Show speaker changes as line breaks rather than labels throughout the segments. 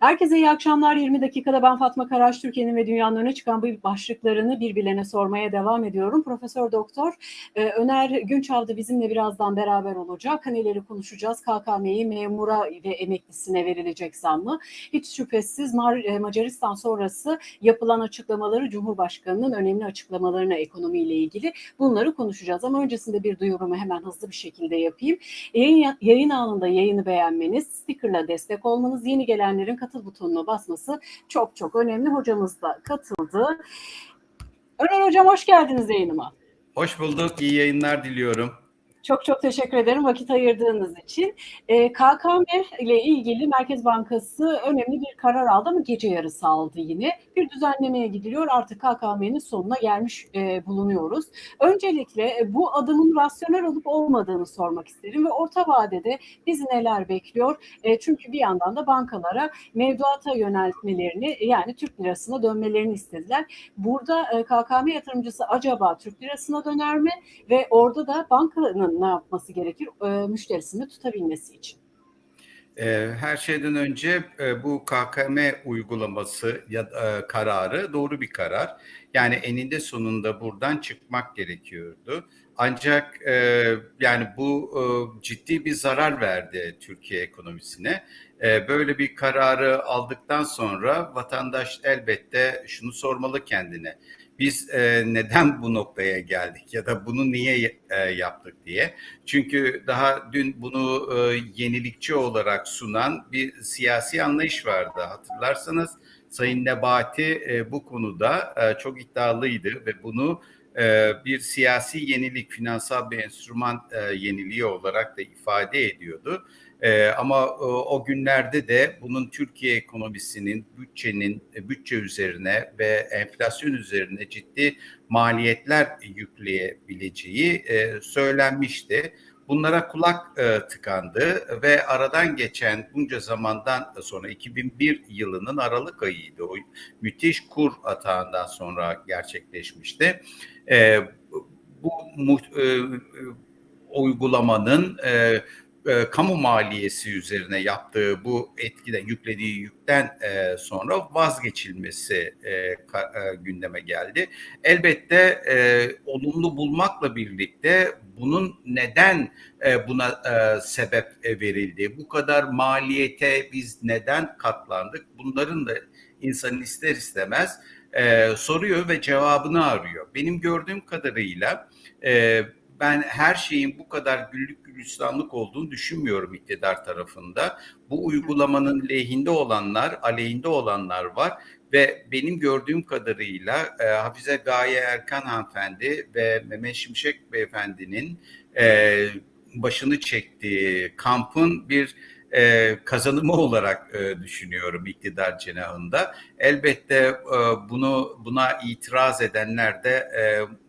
Herkese iyi akşamlar. 20 dakikada ben Fatma Karaş, Türkiye'nin ve dünyanın öne çıkan bu başlıklarını birbirlerine sormaya devam ediyorum. Profesör Doktor e, Öner Günçav'da bizimle birazdan beraber olacak. Neleri konuşacağız? KKM'yi memura ve emeklisine verilecek zammı. Hiç şüphesiz e, Macaristan sonrası yapılan açıklamaları, Cumhurbaşkanı'nın önemli açıklamalarına ekonomiyle ilgili bunları konuşacağız. Ama öncesinde bir duyurumu hemen hızlı bir şekilde yapayım. Yayın, yayın anında yayını beğenmeniz, stickerla destek olmanız, yeni gelenlerin katıl butonuna basması çok çok önemli. Hocamız da katıldı. Öner Hocam hoş geldiniz yayınıma.
Hoş bulduk. İyi yayınlar diliyorum.
Çok çok teşekkür ederim vakit ayırdığınız için. E, KKM ile ilgili Merkez Bankası önemli bir karar aldı ama gece yarısı aldı yine. Bir düzenlemeye gidiliyor. Artık KKM'nin sonuna gelmiş e, bulunuyoruz. Öncelikle e, bu adımın rasyonel olup olmadığını sormak isterim ve orta vadede bizi neler bekliyor? E, çünkü bir yandan da bankalara mevduata yöneltmelerini yani Türk lirasına dönmelerini istediler. Burada e, KKM yatırımcısı acaba Türk lirasına döner mi? Ve orada da bankanın ne yapması gerekir e, müşterisini tutabilmesi için?
Ee, her şeyden önce e, bu KKM uygulaması ya e, kararı doğru bir karar. Yani eninde sonunda buradan çıkmak gerekiyordu. Ancak e, yani bu ciddi bir zarar verdi Türkiye ekonomisine. Böyle bir kararı aldıktan sonra vatandaş elbette şunu sormalı kendine biz e, neden bu noktaya geldik ya da bunu niye e, yaptık diye. Çünkü daha dün bunu e, yenilikçi olarak sunan bir siyasi anlayış vardı. Hatırlarsanız Sayın Nebati e, bu konuda e, çok iddialıydı ve bunu e, bir siyasi yenilik, finansal bir enstrüman e, yeniliği olarak da ifade ediyordu. E, ama e, o günlerde de bunun Türkiye ekonomisinin, bütçenin, e, bütçe üzerine ve enflasyon üzerine ciddi maliyetler yükleyebileceği e, söylenmişti. Bunlara kulak e, tıkandı ve aradan geçen bunca zamandan sonra 2001 yılının Aralık ayıydı. O müthiş kur atağından sonra gerçekleşmişti. E, bu mu, e, e uygulamanın e, e, kamu maliyesi üzerine yaptığı bu etkiden yüklediği yükten e, sonra vazgeçilmesi e, ka, e, gündeme geldi. Elbette e, olumlu bulmakla birlikte bunun neden e, buna e, sebep e, verildi? Bu kadar maliyete biz neden katlandık? Bunların da insan ister istemez e, soruyor ve cevabını arıyor. Benim gördüğüm kadarıyla e, ben her şeyin bu kadar güllük gülistanlık olduğunu düşünmüyorum iktidar tarafında. Bu uygulamanın lehinde olanlar, aleyhinde olanlar var ve benim gördüğüm kadarıyla e, Hafize Gaye Erkan hanımefendi ve Mehmet Şimşek beyefendinin e, başını çektiği kampın bir e, kazanımı olarak e, düşünüyorum iktidar cenahında. Elbette e, bunu buna itiraz edenler de e,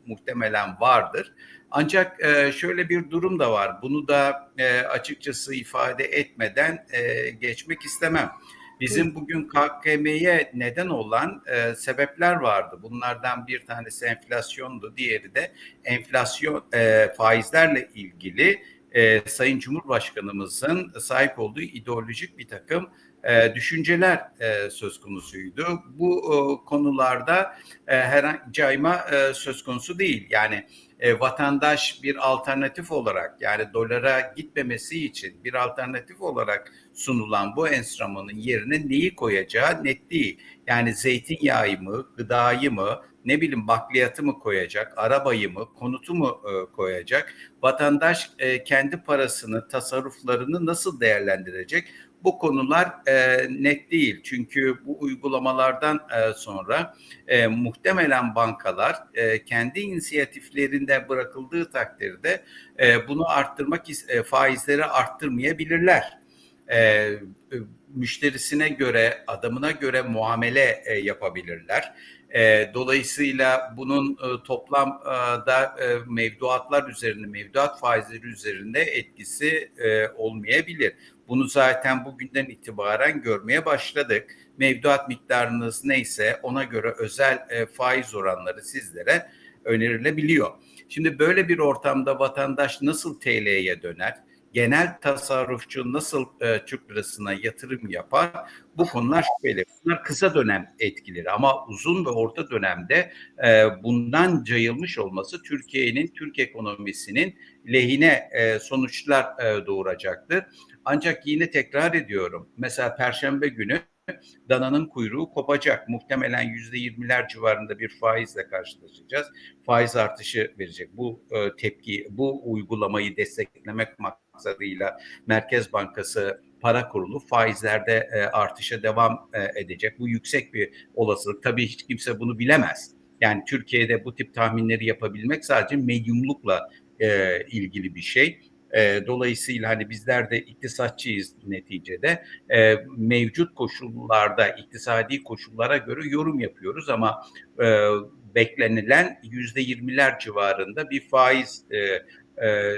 muhtemelen vardır. Ancak e, şöyle bir durum da var. Bunu da e, açıkçası ifade etmeden e, geçmek istemem. Bizim bugün KKM'ye neden olan e, sebepler vardı. Bunlardan bir tanesi enflasyondu, diğeri de enflasyon e, faizlerle ilgili e, Sayın Cumhurbaşkanımızın sahip olduğu ideolojik bir takım e, düşünceler e, söz konusuydu. Bu e, konularda e, herhangi cayma e, söz konusu değil. Yani e, vatandaş bir alternatif olarak yani dolara gitmemesi için bir alternatif olarak sunulan bu enstrümanın yerine neyi koyacağı net değil. Yani zeytinyağı mı, gıdayı mı, ne bileyim bakliyatı mı koyacak, arabayı mı, konutu mu e, koyacak? Vatandaş e, kendi parasını, tasarruflarını nasıl değerlendirecek? Bu konular e, net değil. Çünkü bu uygulamalardan e, sonra e, muhtemelen bankalar e, kendi inisiyatiflerinde bırakıldığı takdirde e, bunu arttırmak e, faizleri arttırmayabilirler. E, müşterisine göre, adamına göre muamele e, yapabilirler. E, dolayısıyla bunun e, toplamda e, mevduatlar üzerinde, mevduat faizleri üzerinde etkisi e, olmayabilir. Bunu zaten bugünden itibaren görmeye başladık. Mevduat miktarınız neyse ona göre özel e, faiz oranları sizlere önerilebiliyor. Şimdi böyle bir ortamda vatandaş nasıl TL'ye döner? genel tasarrufçu nasıl e, Türk lirasına yatırım yapar? Bu konular şüpheli. Bunlar kısa dönem etkileri ama uzun ve orta dönemde e, bundan cayılmış olması Türkiye'nin, Türk ekonomisinin lehine e, sonuçlar e, doğuracaktır. Ancak yine tekrar ediyorum. Mesela Perşembe günü dananın kuyruğu kopacak. Muhtemelen yüzde yirmiler civarında bir faizle karşılaşacağız. Faiz artışı verecek. Bu e, tepki, bu uygulamayı desteklemek maksadıyla Merkez Bankası para kurulu faizlerde e, artışa devam e, edecek. Bu yüksek bir olasılık. Tabii hiç kimse bunu bilemez. Yani Türkiye'de bu tip tahminleri yapabilmek sadece medyumlukla e, ilgili bir şey. E, dolayısıyla hani bizler de iktisatçıyız neticede. E, mevcut koşullarda, iktisadi koşullara göre yorum yapıyoruz ama e, beklenilen yüzde yirmiler civarında bir faiz e, e,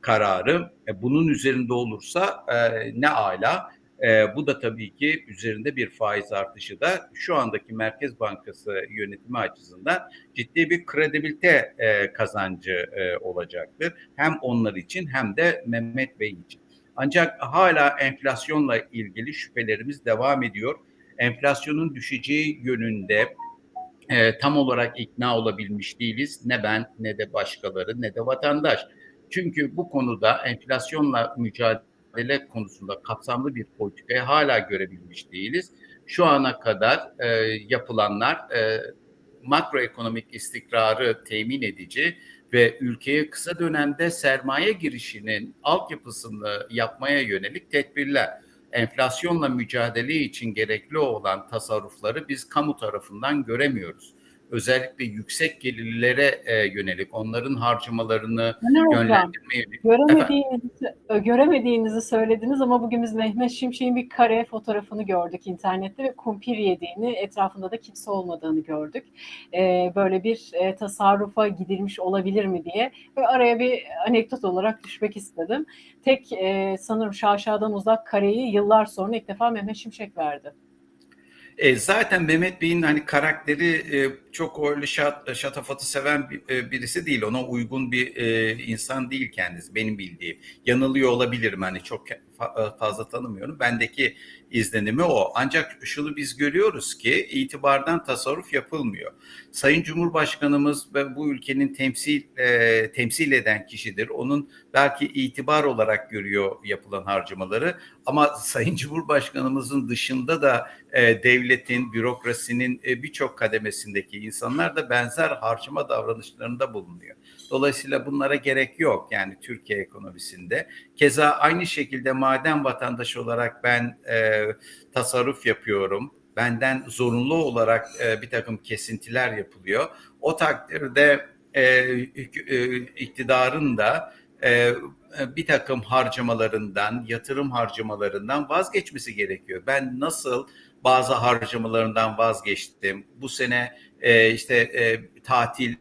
kararı. E, bunun üzerinde olursa e, ne ala. E, bu da tabii ki üzerinde bir faiz artışı da şu andaki Merkez Bankası yönetimi açısından ciddi bir kredibilite e, kazancı e, olacaktır. Hem onlar için hem de Mehmet Bey için. Ancak hala enflasyonla ilgili şüphelerimiz devam ediyor. Enflasyonun düşeceği yönünde e, tam olarak ikna olabilmiş değiliz. Ne ben ne de başkaları ne de vatandaş. Çünkü bu konuda enflasyonla mücadele konusunda kapsamlı bir politikayı hala görebilmiş değiliz. Şu ana kadar e, yapılanlar e, makroekonomik istikrarı temin edici ve ülkeye kısa dönemde sermaye girişinin altyapısını yapmaya yönelik tedbirler. Enflasyonla mücadele için gerekli olan tasarrufları biz kamu tarafından göremiyoruz. Özellikle yüksek gelirlilere e, yönelik onların harcamalarını yönlendirmeye yönelik.
Göremediğinizi, göremediğinizi söylediniz ama bugün biz Mehmet Şimşek'in bir kare fotoğrafını gördük internette ve kumpir yediğini, etrafında da kimse olmadığını gördük. Ee, böyle bir e, tasarrufa gidilmiş olabilir mi diye ve araya bir anekdot olarak düşmek istedim. Tek e, sanırım şaşadan uzak kareyi yıllar sonra ilk defa Mehmet Şimşek verdi.
E, zaten Mehmet Bey'in hani karakteri e, çok öyle şat, şatafatı seven e, birisi değil. Ona uygun bir e, insan değil kendisi benim bildiğim. Yanılıyor olabilirim hani çok fa- fazla tanımıyorum. Bendeki izlenimi o. Ancak şunu biz görüyoruz ki itibardan tasarruf yapılmıyor. Sayın Cumhurbaşkanımız ve bu ülkenin temsil e, temsil eden kişidir. Onun belki itibar olarak görüyor yapılan harcamaları ama Sayın Cumhurbaşkanımızın dışında da e, devletin, bürokrasinin e, birçok kademesindeki insanlar da benzer harcama davranışlarında bulunuyor. Dolayısıyla bunlara gerek yok yani Türkiye ekonomisinde. Keza aynı şekilde maden vatandaşı olarak ben e, tasarruf yapıyorum. Benden zorunlu olarak e, bir takım kesintiler yapılıyor. O takdirde e, e, iktidarın da e, bir takım harcamalarından, yatırım harcamalarından vazgeçmesi gerekiyor. Ben nasıl bazı harcamalarından vazgeçtim. Bu sene e, işte e, tatil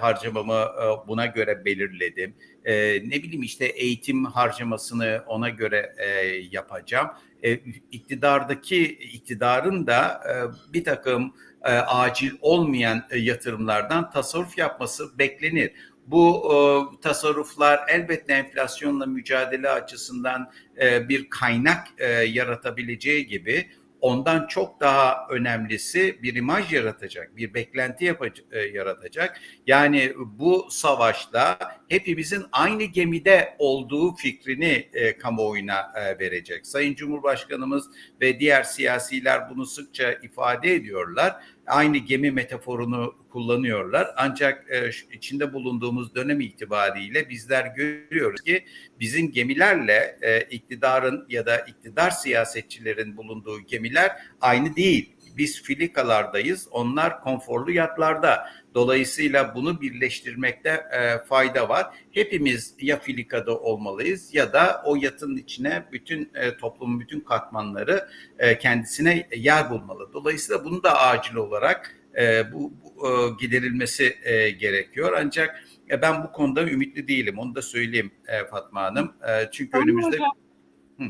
harcamamı e, buna göre belirledim. E, ne bileyim işte eğitim harcamasını ona göre e, yapacağım. E, iktidardaki iktidarın da e, bir takım e, acil olmayan e, yatırımlardan tasarruf yapması beklenir. Bu e, tasarruflar elbette enflasyonla mücadele açısından e, bir kaynak e, yaratabileceği gibi ondan çok daha önemlisi bir imaj yaratacak, bir beklenti e, yaratacak. Yani bu savaşta hepimizin aynı gemide olduğu fikrini e, kamuoyuna e, verecek. Sayın Cumhurbaşkanımız ve diğer siyasiler bunu sıkça ifade ediyorlar. Aynı gemi metaforunu kullanıyorlar. Ancak e, içinde bulunduğumuz dönem itibariyle bizler görüyoruz ki bizim gemilerle e, iktidarın ya da iktidar siyasetçilerin bulunduğu gemiler aynı değil. Biz filikalardayız, onlar konforlu yatlarda. Dolayısıyla bunu birleştirmekte e, fayda var. Hepimiz ya filikada olmalıyız ya da o yatın içine bütün e, toplumun bütün katmanları e, kendisine yer bulmalı. Dolayısıyla bunu da acil olarak e, bu, bu e, giderilmesi e, gerekiyor. Ancak e, ben bu konuda ümitli değilim. Onu da söyleyeyim e, Fatma Hanım. E, çünkü
Tamam
önümüzde
hocam.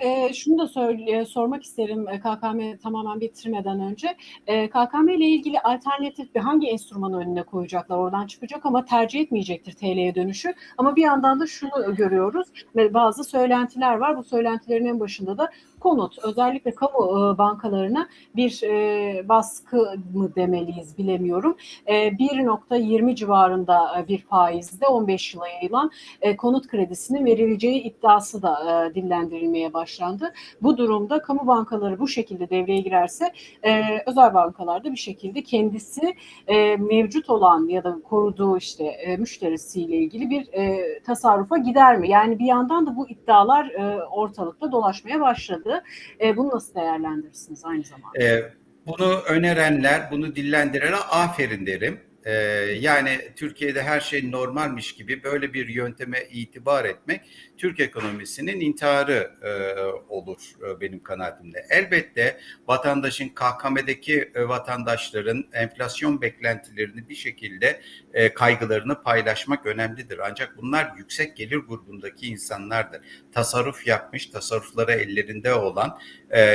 E, şunu da söyle, sormak isterim KKM tamamen bitirmeden önce. E, KKM ile ilgili alternatif bir hangi enstrümanı önüne koyacaklar oradan çıkacak ama tercih etmeyecektir TL'ye dönüşü. Ama bir yandan da şunu görüyoruz bazı söylentiler var. Bu söylentilerin en başında da konut özellikle kamu e, bankalarına bir e, baskı mı demeliyiz bilemiyorum. E, 1.20 civarında e, bir faizde 15 yıla yayılan e, konut kredisinin verileceği iddiası da e, dillendirilmeye başlandı. Bu durumda kamu bankaları bu şekilde devreye girerse e, özel bankalarda bir şekilde kendisi e, mevcut olan ya da koruduğu işte e, müşterisiyle ilgili bir e, tasarrufa gider mi? Yani bir yandan da bu iddialar e, ortalıkta dolaşmaya başladı. E, bunu nasıl değerlendirirsiniz aynı zamanda?
E, bunu önerenler, bunu dillendirenlere aferin derim. E, yani Türkiye'de her şey normalmiş gibi böyle bir yönteme itibar etmek Türk ekonomisinin intiharı e, olur e, benim kanaatimde. Elbette vatandaşın KKM'deki e, vatandaşların enflasyon beklentilerini bir şekilde kaygılarını paylaşmak önemlidir. Ancak bunlar yüksek gelir grubundaki insanlardır. Tasarruf yapmış, tasarrufları ellerinde olan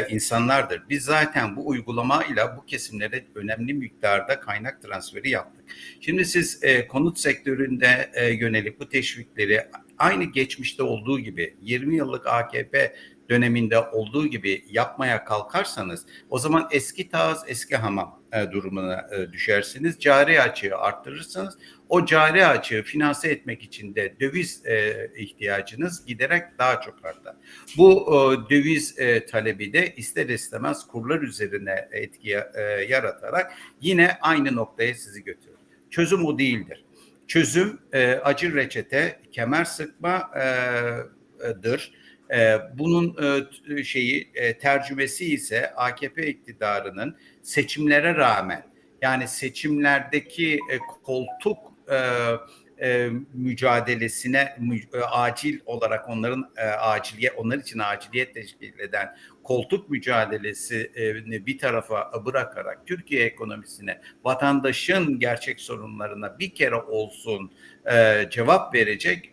insanlardır. Biz zaten bu uygulamayla bu kesimlere önemli miktarda kaynak transferi yaptık. Şimdi siz e, konut sektöründe e, yönelik bu teşvikleri aynı geçmişte olduğu gibi 20 yıllık AKP döneminde olduğu gibi yapmaya kalkarsanız o zaman eski tağız eski hamam e, durumuna e, düşersiniz. Cari açığı arttırırsınız. O cari açığı finanse etmek için de döviz e, ihtiyacınız giderek daha çok artar. Bu e, döviz e, talebi de ister istemez kurlar üzerine etki e, yaratarak yine aynı noktaya sizi götürür. Çözüm o değildir. Çözüm e, acı reçete, kemer sıkmadır. E, bunun e, şeyi e, tercümesi ise AKP iktidarının seçimlere rağmen yani seçimlerdeki e, koltuk e, e, mücadelesine mü, e, acil olarak onların e, aciliyet onlar için aciliyet teşkil eden koltuk mücadelesini bir tarafa bırakarak Türkiye ekonomisine vatandaşın gerçek sorunlarına bir kere olsun e, cevap verecek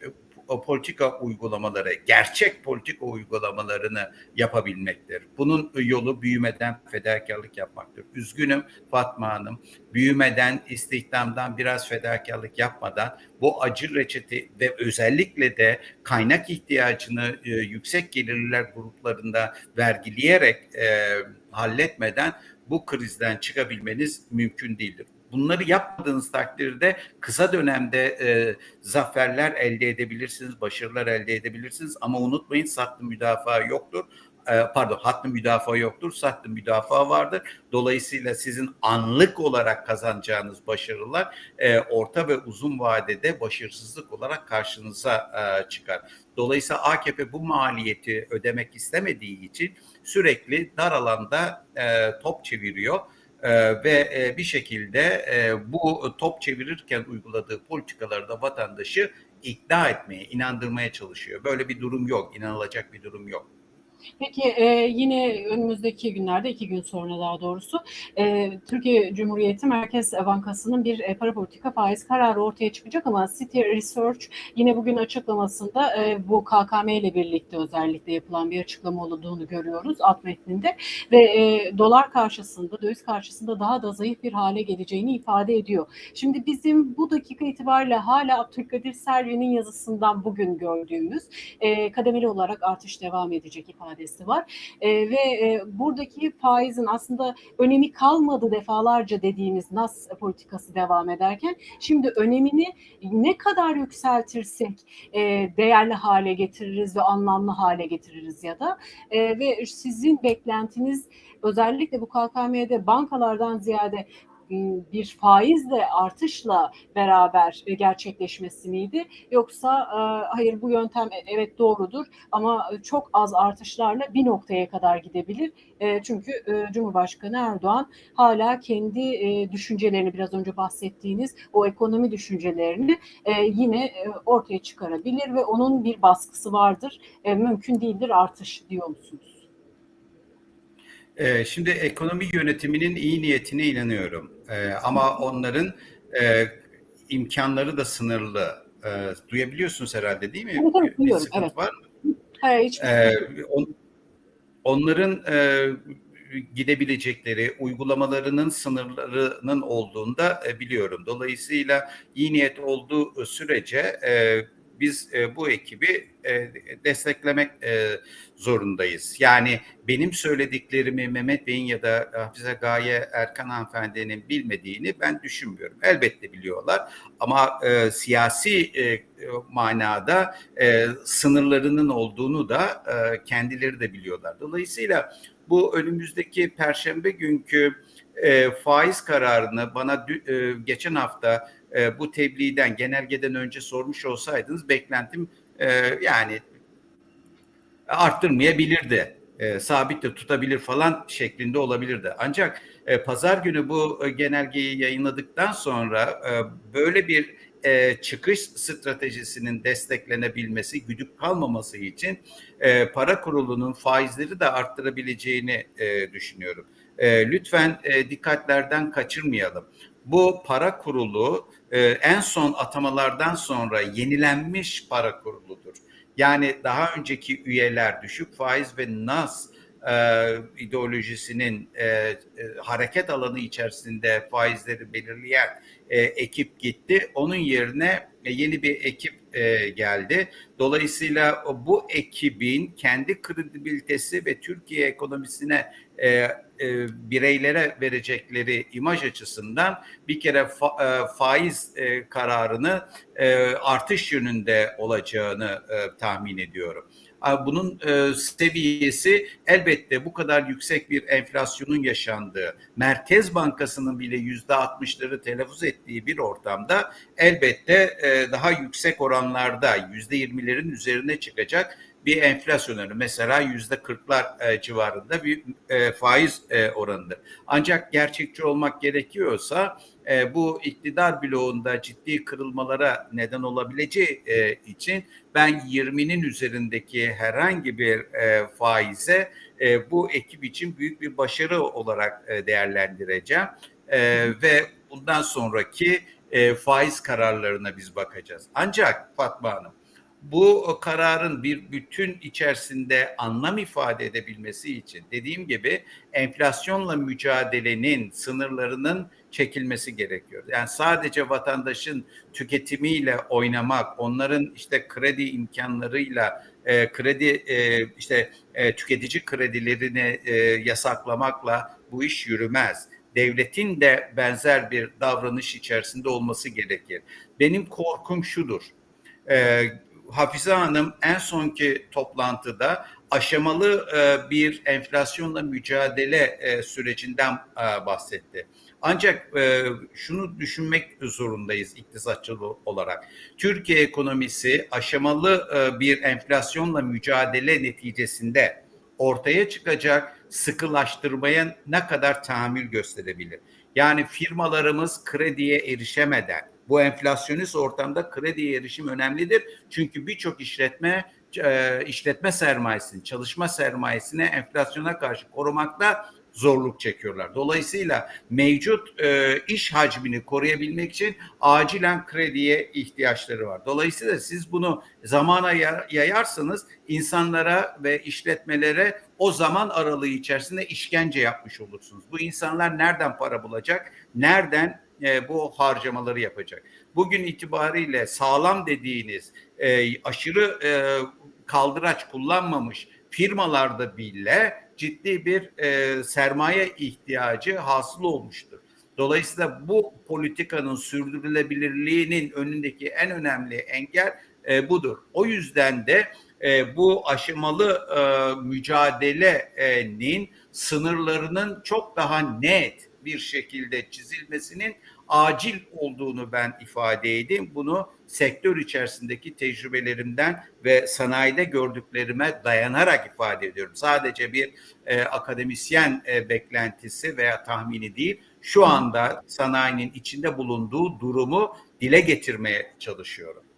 o politika uygulamaları, gerçek politika uygulamalarını yapabilmektir. Bunun yolu büyümeden fedakarlık yapmaktır. Üzgünüm Fatma Hanım, büyümeden, istihdamdan biraz fedakarlık yapmadan bu acı reçete ve özellikle de kaynak ihtiyacını e, yüksek gelirliler gruplarında vergileyerek e, halletmeden bu krizden çıkabilmeniz mümkün değildir. Bunları yapmadığınız takdirde kısa dönemde e, zaferler elde edebilirsiniz, başarılar elde edebilirsiniz ama unutmayın sattı müdafaa yoktur. E, pardon hattı müdafaa yoktur, sattı müdafaa vardır. Dolayısıyla sizin anlık olarak kazanacağınız başarılar e, orta ve uzun vadede başarısızlık olarak karşınıza e, çıkar. Dolayısıyla AKP bu maliyeti ödemek istemediği için sürekli dar alanda e, top çeviriyor ee, ve e, bir şekilde e, bu top çevirirken uyguladığı politikaları da vatandaşı ikna etmeye, inandırmaya çalışıyor. Böyle bir durum yok, inanılacak bir durum yok.
Peki e, yine önümüzdeki günlerde iki gün sonra daha doğrusu e, Türkiye Cumhuriyeti Merkez Bankası'nın bir e, para politika faiz kararı ortaya çıkacak ama City Research yine bugün açıklamasında e, bu KKM ile birlikte özellikle yapılan bir açıklama olduğunu görüyoruz alt metninde ve e, dolar karşısında döviz karşısında daha da zayıf bir hale geleceğini ifade ediyor. Şimdi bizim bu dakika itibariyle hala Abdülkadir Selvi'nin yazısından bugün gördüğümüz e, kademeli olarak artış devam edecek ifade ifadesi var. E, ve e, buradaki faizin aslında önemi kalmadı defalarca dediğimiz NAS politikası devam ederken şimdi önemini ne kadar yükseltirsek e, değerli hale getiririz ve anlamlı hale getiririz ya da e, ve sizin beklentiniz özellikle bu KKM'de bankalardan ziyade bir faizle artışla beraber gerçekleşmesi miydi? Yoksa hayır bu yöntem evet doğrudur ama çok az artışlarla bir noktaya kadar gidebilir. Çünkü Cumhurbaşkanı Erdoğan hala kendi düşüncelerini biraz önce bahsettiğiniz o ekonomi düşüncelerini yine ortaya çıkarabilir ve onun bir baskısı vardır. Mümkün değildir artış diyor musunuz?
Şimdi ekonomi yönetiminin iyi niyetine inanıyorum. Ee, ama onların e, imkanları da sınırlı. Ee, duyabiliyorsunuz herhalde değil mi?
Evet, evet, duyuyorum. Evet.
Var mı?
Hayır, hiç
ee, on, onların e, gidebilecekleri, uygulamalarının sınırlarının olduğunu da e, biliyorum. Dolayısıyla iyi niyet olduğu sürece e, biz e, bu ekibi e, desteklemek e, zorundayız. Yani benim söylediklerimi Mehmet Bey'in ya da Hafize Gaye Erkan hanımefendinin bilmediğini ben düşünmüyorum. Elbette biliyorlar ama e, siyasi e, manada e, sınırlarının olduğunu da e, kendileri de biliyorlar. Dolayısıyla bu önümüzdeki perşembe günkü e, faiz kararını bana e, geçen hafta e, bu tebliğden genelgeden önce sormuş olsaydınız beklentim e, yani arttırmayabilirdi. E, sabit de tutabilir falan şeklinde olabilirdi. Ancak e, pazar günü bu e, genelgeyi yayınladıktan sonra e, böyle bir e, çıkış stratejisinin desteklenebilmesi, güdük kalmaması için e, para kurulunun faizleri de arttırabileceğini e, düşünüyorum. E, lütfen e, dikkatlerden kaçırmayalım. Bu para kurulu e, en son atamalardan sonra yenilenmiş para kuruludur. Yani daha önceki üyeler düşük faiz ve nas e, ideolojisinin e, e, hareket alanı içerisinde faizleri belirleyen e, ekip gitti. Onun yerine e, yeni bir ekip e, geldi. Dolayısıyla bu ekibin kendi kredibilitesi ve Türkiye ekonomisine e, e, bireylere verecekleri imaj açısından bir kere fa, e, faiz e, kararını e, artış yönünde olacağını e, tahmin ediyorum. Bunun e, seviyesi elbette bu kadar yüksek bir enflasyonun yaşandığı, Merkez Bankası'nın bile yüzde altmışları telaffuz ettiği bir ortamda elbette e, daha yüksek oranlarda yüzde yirmilerin üzerine çıkacak bir enflasyon oranı mesela yüzde kırklar e, civarında bir e, faiz e, oranıdır. Ancak gerçekçi olmak gerekiyorsa bu iktidar bloğunda ciddi kırılmalara neden olabileceği için ben 20'nin üzerindeki herhangi bir faize bu ekip için büyük bir başarı olarak değerlendireceğim ve bundan sonraki faiz kararlarına biz bakacağız. Ancak Fatma Hanım bu kararın bir bütün içerisinde anlam ifade edebilmesi için dediğim gibi enflasyonla mücadelenin sınırlarının çekilmesi gerekiyor. Yani sadece vatandaşın tüketimiyle oynamak, onların işte kredi imkanlarıyla e, kredi e, işte e, tüketici kredilerini e, yasaklamakla bu iş yürümez. Devletin de benzer bir davranış içerisinde olması gerekir. Benim korkum şudur. E, Hafize Hanım en sonki toplantıda aşamalı e, bir enflasyonla mücadele e, sürecinden e, bahsetti. Ancak şunu düşünmek zorundayız iktisatçı olarak. Türkiye ekonomisi aşamalı bir enflasyonla mücadele neticesinde ortaya çıkacak sıkılaştırmaya ne kadar tahammül gösterebilir? Yani firmalarımız krediye erişemeden, bu enflasyonist ortamda krediye erişim önemlidir. Çünkü birçok işletme e, işletme sermayesini, çalışma sermayesini enflasyona karşı korumakta zorluk çekiyorlar. Dolayısıyla mevcut e, iş hacmini koruyabilmek için acilen krediye ihtiyaçları var. Dolayısıyla siz bunu zamana yayarsanız insanlara ve işletmelere o zaman aralığı içerisinde işkence yapmış olursunuz. Bu insanlar nereden para bulacak? Nereden e, bu harcamaları yapacak. Bugün itibariyle sağlam dediğiniz e, aşırı e, kaldıraç kullanmamış firmalarda bile ciddi bir e, sermaye ihtiyacı hasıl olmuştur. Dolayısıyla bu politikanın sürdürülebilirliğinin önündeki en önemli engel e, budur. O yüzden de e, bu aşamalı e, mücadelenin sınırlarının çok daha net bir şekilde çizilmesinin acil olduğunu ben ifade edeyim. Bunu sektör içerisindeki tecrübelerimden ve sanayide gördüklerime dayanarak ifade ediyorum. Sadece bir e, akademisyen e, beklentisi veya tahmini değil. Şu anda sanayinin içinde bulunduğu durumu dile getirmeye çalışıyorum.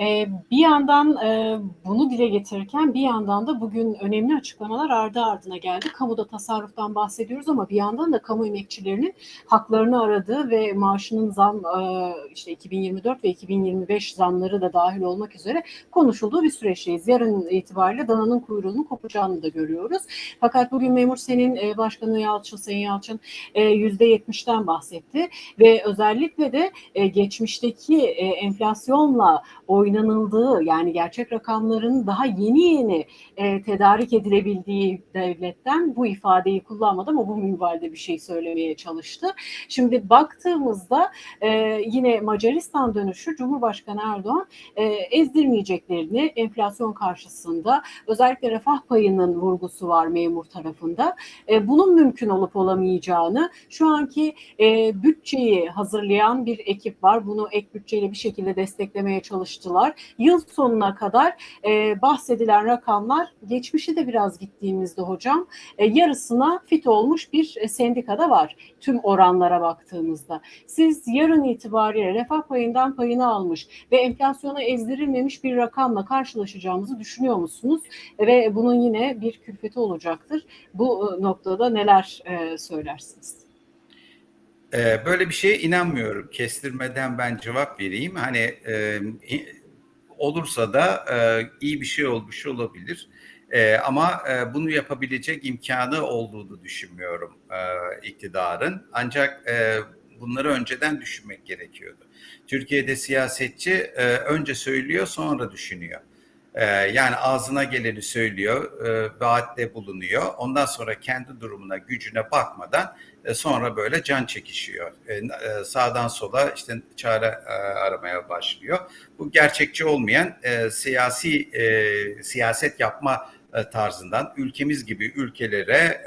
Ee, bir yandan e, bunu dile getirirken bir yandan da bugün önemli açıklamalar ardı ardına geldi. Kamuda tasarruftan bahsediyoruz ama bir yandan da kamu emekçilerinin haklarını aradığı ve maaşının zam e, işte 2024 ve 2025 zamları da dahil olmak üzere konuşulduğu bir süreçteyiz. Yarın itibariyle dananın kuyruğunun kopacağını da görüyoruz. Fakat bugün Memur Sen'in e, Başkanı Yalçın, Sayın Yalçın e, %70'ten bahsetti ve özellikle de e, geçmişteki e, enflasyonla oynanıldığı yani gerçek rakamların daha yeni yeni e, tedarik edilebildiği devletten bu ifadeyi kullanmadı ama bu minvalde bir şey söylemeye çalıştı. Şimdi baktığımızda e, yine Macaristan dönüşü Cumhurbaşkanı Erdoğan e, ezdirmeyeceklerini enflasyon karşısında özellikle refah payının vurgusu var memur tarafında. E, bunun mümkün olup olamayacağını şu anki e, bütçeyi hazırlayan bir ekip var. Bunu ek bütçeyle bir şekilde desteklemeye çalıştılar. Yıl sonuna kadar e, bahsedilen rakamlar geçmişe de biraz gittiğimizde hocam e, yarısına fit olmuş bir e, sendikada var tüm oranlara baktığımızda. Siz yarın itibariyle refah payından payını almış ve enflasyona ezdirilmemiş bir rakamla karşılaşacağımızı düşünüyor musunuz? Ve bunun yine bir külfeti olacaktır. Bu e, noktada neler e, söylersiniz?
Ee, Böyle bir şeye inanmıyorum. Kestirmeden ben cevap vereyim. Hani e, olursa da e, iyi bir şey olmuş olabilir. E, ama e, bunu yapabilecek imkanı olduğunu düşünmüyorum e, iktidarın. Ancak e, bunları önceden düşünmek gerekiyordu. Türkiye'de siyasetçi e, önce söylüyor sonra düşünüyor. E, yani ağzına geleni söylüyor, e, vaatte bulunuyor. Ondan sonra kendi durumuna, gücüne bakmadan e, sonra böyle can çekişiyor. E, e, sağdan sola işte çare aramaya başlıyor. Bu gerçekçi olmayan siyasi siyaset yapma tarzından ülkemiz gibi ülkelere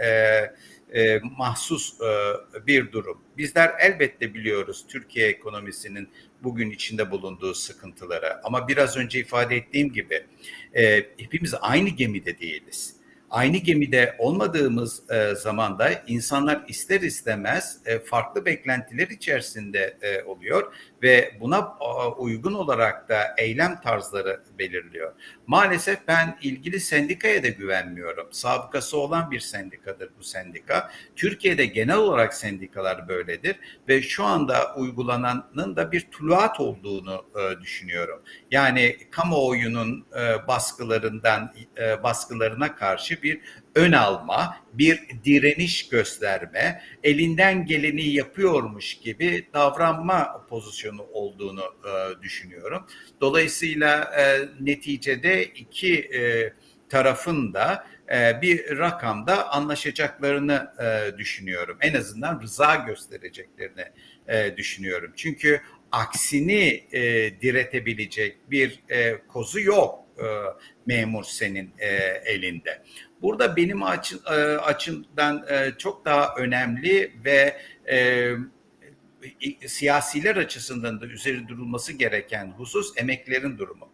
mahsus bir durum. Bizler elbette biliyoruz Türkiye ekonomisinin bugün içinde bulunduğu sıkıntıları ama biraz önce ifade ettiğim gibi hepimiz aynı gemide değiliz. Aynı gemide olmadığımız e, zamanda insanlar ister istemez e, farklı beklentiler içerisinde e, oluyor ve buna uygun olarak da eylem tarzları belirliyor. Maalesef ben ilgili sendikaya da güvenmiyorum. Sabıkası olan bir sendikadır bu sendika. Türkiye'de genel olarak sendikalar böyledir ve şu anda uygulananın da bir tuluat olduğunu e, düşünüyorum. Yani kamuoyunun e, baskılarından e, baskılarına karşı bir ön alma, bir direniş gösterme, elinden geleni yapıyormuş gibi davranma pozisyonu olduğunu e, düşünüyorum. Dolayısıyla e, neticede iki e, tarafın da e, bir rakamda anlaşacaklarını e, düşünüyorum. En azından rıza göstereceklerini e, düşünüyorum. Çünkü aksini e, diretebilecek bir e, kozu yok e, memur senin e, elinde. Burada benim açı, e, açımdan e, çok daha önemli ve e, siyasiler açısından da üzeri durulması gereken husus emeklerin durumu.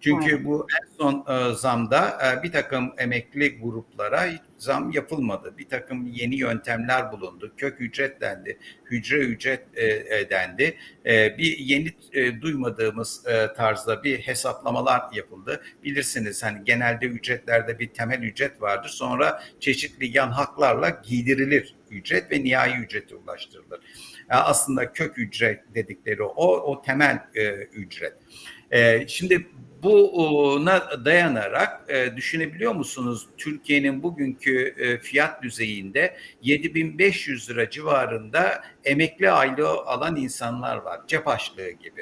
Çünkü evet. bu en son e, zamda e, bir takım emekli gruplara zam yapılmadı. Bir takım yeni yöntemler bulundu. Kök ücret dendi, hücre ücret e, dendi. E, bir yeni e, duymadığımız e, tarzda bir hesaplamalar yapıldı. Bilirsiniz hani genelde ücretlerde bir temel ücret vardır. Sonra çeşitli yan haklarla giydirilir ücret ve nihai ücrete ulaştırılır. Yani aslında kök ücret dedikleri o, o temel e, ücret. E, şimdi buna dayanarak e, düşünebiliyor musunuz Türkiye'nin bugünkü e, fiyat düzeyinde 7500 lira civarında emekli aylığı alan insanlar var. Cep açlığı gibi.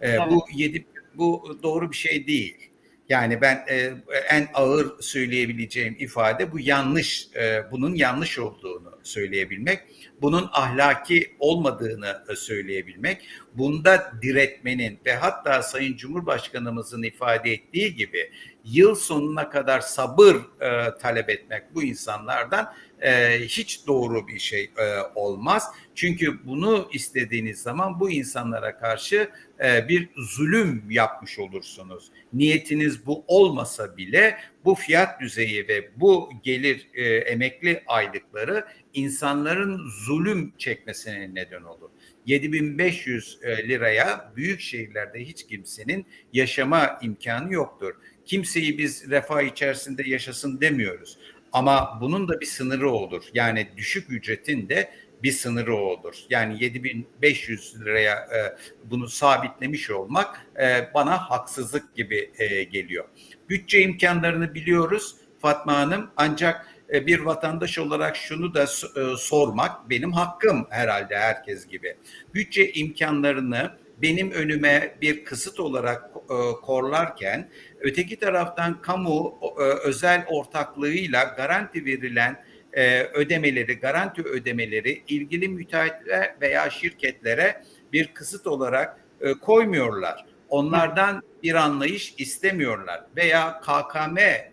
E, evet. Bu 7 bu doğru bir şey değil. Yani ben e, en ağır söyleyebileceğim ifade bu yanlış, e, bunun yanlış olduğunu söyleyebilmek, bunun ahlaki olmadığını söyleyebilmek, bunda diretmenin ve hatta Sayın Cumhurbaşkanımızın ifade ettiği gibi yıl sonuna kadar sabır e, talep etmek bu insanlardan e, hiç doğru bir şey e, olmaz. Çünkü bunu istediğiniz zaman bu insanlara karşı e, bir zulüm yapmış olursunuz. Niyetiniz bu olmasa bile bu fiyat düzeyi ve bu gelir e, emekli aylıkları insanların zulüm çekmesine neden olur. 7500 e, liraya büyük şehirlerde hiç kimsenin yaşama imkanı yoktur. Kimseyi biz refah içerisinde yaşasın demiyoruz. Ama bunun da bir sınırı olur. Yani düşük ücretin de bir sınırı olur. Yani 7500 liraya e, bunu sabitlemiş olmak e, bana haksızlık gibi e, geliyor. Bütçe imkanlarını biliyoruz Fatma Hanım ancak e, bir vatandaş olarak şunu da e, sormak benim hakkım herhalde herkes gibi. Bütçe imkanlarını benim önüme bir kısıt olarak e, korlarken öteki taraftan kamu e, özel ortaklığıyla garanti verilen e, ödemeleri, garanti ödemeleri ilgili müteahhitlere veya şirketlere bir kısıt olarak e, koymuyorlar. Onlardan bir anlayış istemiyorlar veya KKM e,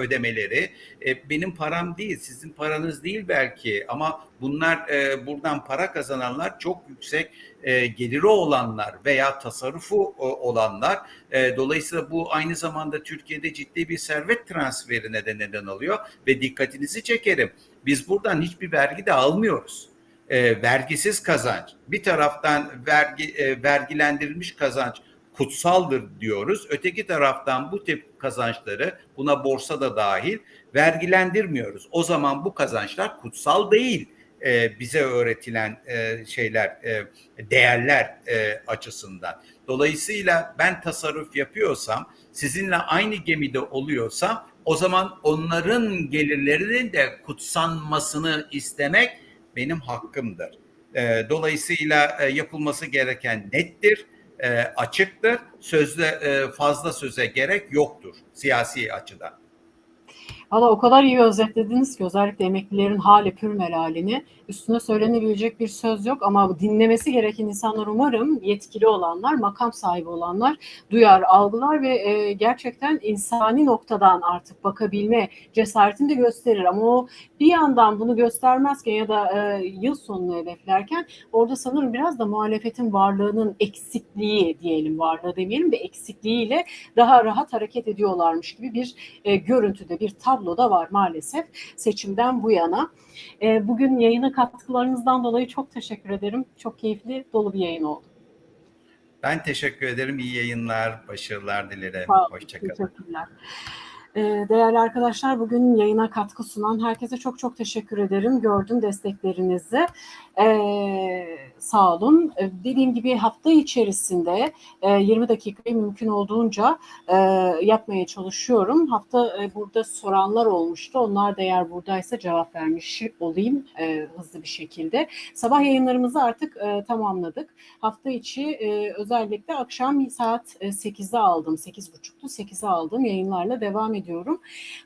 ödemeleri e, benim param değil, sizin paranız değil belki ama bunlar e, buradan para kazananlar çok yüksek geliri olanlar veya tasarrufu olanlar. Dolayısıyla bu aynı zamanda Türkiye'de ciddi bir servet transferine de neden alıyor ve dikkatinizi çekerim. Biz buradan hiçbir vergi de almıyoruz. vergisiz kazanç. Bir taraftan vergi vergilendirilmiş kazanç kutsaldır diyoruz. Öteki taraftan bu tip kazançları buna borsa da dahil vergilendirmiyoruz. O zaman bu kazançlar kutsal değil e, bize öğretilen e, şeyler, e, değerler e, açısından. Dolayısıyla ben tasarruf yapıyorsam, sizinle aynı gemide oluyorsam o zaman onların gelirlerinin de kutsanmasını istemek benim hakkımdır. E, dolayısıyla e, yapılması gereken nettir e, açıktır. Sözde e, fazla söze gerek yoktur siyasi açıdan.
Valla o kadar iyi özetlediniz ki özellikle emeklilerin hali pür halini üstüne söylenebilecek bir söz yok ama dinlemesi gereken insanlar umarım yetkili olanlar, makam sahibi olanlar duyar, algılar ve e, gerçekten insani noktadan artık bakabilme cesaretini de gösterir. Ama o bir yandan bunu göstermezken ya da e, yıl sonunu hedeflerken orada sanırım biraz da muhalefetin varlığının eksikliği diyelim varlığı demeyelim de eksikliğiyle daha rahat hareket ediyorlarmış gibi bir e, görüntüde bir tablo da var maalesef seçimden bu yana. E, bugün yayına katkılarınızdan dolayı çok teşekkür ederim. Çok keyifli, dolu bir yayın oldu.
Ben teşekkür ederim. İyi yayınlar, başarılar dilerim. Hoşçakalın. Teşekkürler.
Ee, değerli arkadaşlar bugün yayına katkı sunan herkese çok çok teşekkür ederim. Gördüm desteklerinizi. Ee, sağ olun. Ee, dediğim gibi hafta içerisinde 20 e, dakikayı mümkün olduğunca e, yapmaya çalışıyorum. Hafta e, burada soranlar olmuştu. Onlar da eğer buradaysa cevap vermiş olayım hızlı bir şekilde. Sabah yayınlarımızı artık tamamladık. Hafta içi özellikle akşam saat 8'de aldım. 8.30'tu 8'e aldım yayınlarla devam ediyorum.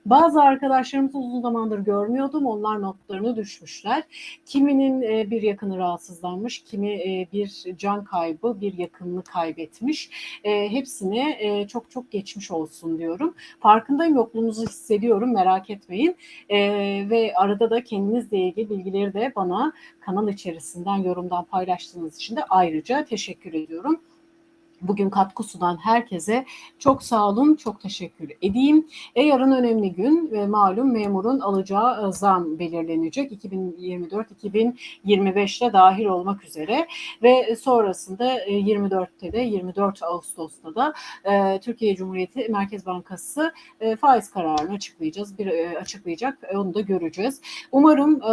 Bazı arkadaşlarımızı uzun zamandır görmüyordum. Onlar notlarını düşmüşler. Kiminin bir yakını rahatsızlanmış, kimi e, bir can kaybı, bir yakınını kaybetmiş. E, hepsine e, çok çok geçmiş olsun diyorum. Farkındayım yokluğunuzu hissediyorum merak etmeyin. Ve arada da kendinizle ilgili bilgileri de bana kanal içerisinden yorumdan paylaştığınız için de ayrıca teşekkür ediyorum bugün katkı sunan herkese çok sağ olun, çok teşekkür edeyim. E yarın önemli gün ve malum memurun alacağı e, zam belirlenecek 2024-2025'te dahil olmak üzere ve sonrasında 24'te e, de 24 Ağustos'ta da e, Türkiye Cumhuriyeti Merkez Bankası e, faiz kararını açıklayacağız, bir e, açıklayacak, e, onu da göreceğiz. Umarım e,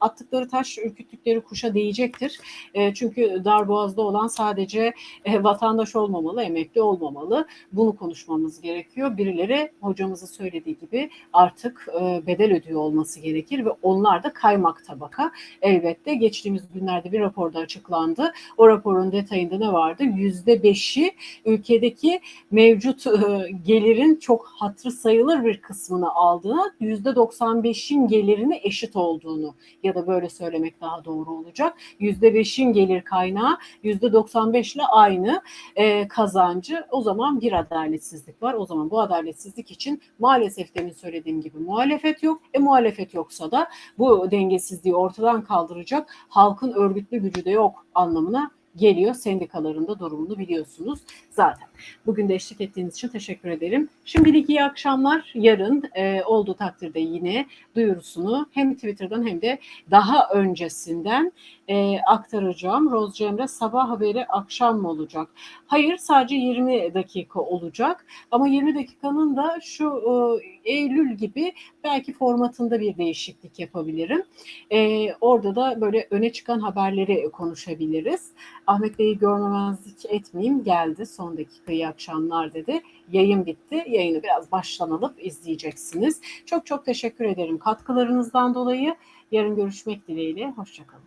attıkları taş ürküttükleri kuşa değecektir. E, çünkü darboğazda olan sadece e, vatandaş vatandaş olmamalı, emekli olmamalı. Bunu konuşmamız gerekiyor. Birileri hocamızın söylediği gibi artık e, bedel ödüyor olması gerekir ve onlar da kaymak tabaka. Elbette geçtiğimiz günlerde bir raporda açıklandı. O raporun detayında ne vardı? Yüzde beşi ülkedeki mevcut e, gelirin çok hatırı sayılır bir kısmını aldığını, yüzde 95'in gelirine eşit olduğunu ya da böyle söylemek daha doğru olacak. Yüzde beşin gelir kaynağı yüzde 95 ile aynı e, kazancı o zaman bir adaletsizlik var. O zaman bu adaletsizlik için maalesef demin söylediğim gibi muhalefet yok. E muhalefet yoksa da bu dengesizliği ortadan kaldıracak halkın örgütlü gücü de yok anlamına geliyor. Sendikalarında durumunu biliyorsunuz zaten. Bugün de eşlik ettiğiniz için teşekkür ederim. Şimdilik iyi akşamlar. Yarın e, olduğu takdirde yine duyurusunu hem Twitter'dan hem de daha öncesinden e, aktaracağım. Roz Cemre sabah haberi akşam mı olacak? Hayır sadece 20 dakika olacak ama 20 dakikanın da şu e, Eylül gibi belki formatında bir değişiklik yapabilirim. E, orada da böyle öne çıkan haberleri konuşabiliriz. Ahmet Bey'i görmemezlik etmeyeyim geldi son dakika iyi akşamlar dedi. Yayın bitti. Yayını biraz baştan alıp izleyeceksiniz. Çok çok teşekkür ederim katkılarınızdan dolayı. Yarın görüşmek dileğiyle. Hoşçakalın.